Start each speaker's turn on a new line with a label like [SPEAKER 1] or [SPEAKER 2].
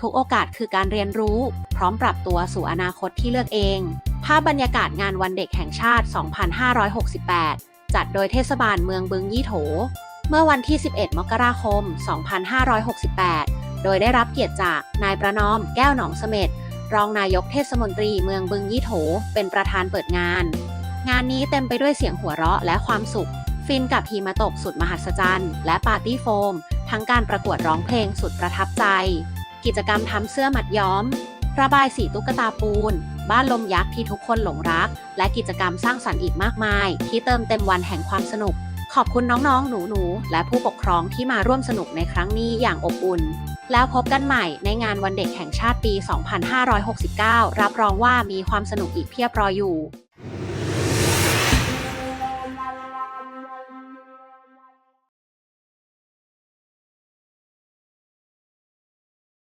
[SPEAKER 1] ทุกโอกาสคือการเรียนรู้ พร้อมปรับตัวสู่อนาคตที่เลือกเอง ภาพบรรยากาศงานวันเด็กแห่งชาติ 2568 จัดโดยเทศบาลเมืองบึงยี่โถ เมื่อวันที่ 11 มกราคม 2568 โดยได้รับเกียรติจากนายประนอม แก้วหนองเสม็ดรองนายกเทศมนตรีเมืองบึงยี่โถ เป็นประธานเปิดงาน งานนี้เต็มไปด้วยเสียงหัวเราะและความสุข ฟินกับหิมะตกสุดมหัศจรรย์ และปาร์ตี้โฟม ทั้งการประกวดร้องเพลงสุดประทับใจ กิจกรรมทำเสื้อมัดย้อม ระบายสีตุ๊กตาปูน บ้านลมยักษ์ที่ทุกคนหลงรัก และกิจกรรมสร้างสรรค์อีกมากมาย ที่เติมเต็มวันแห่งความสนุก ขอบคุณน้องๆ หนูๆ และผู้ปกครองที่มาร่วมสนุกในครั้งนี้อย่างอบอุ่น แล้วพบกันใหม่ในงานวันเด็กแห่งชาติปี 2569 รับรองว่ามีความสนุกอีกเพียบรออยู่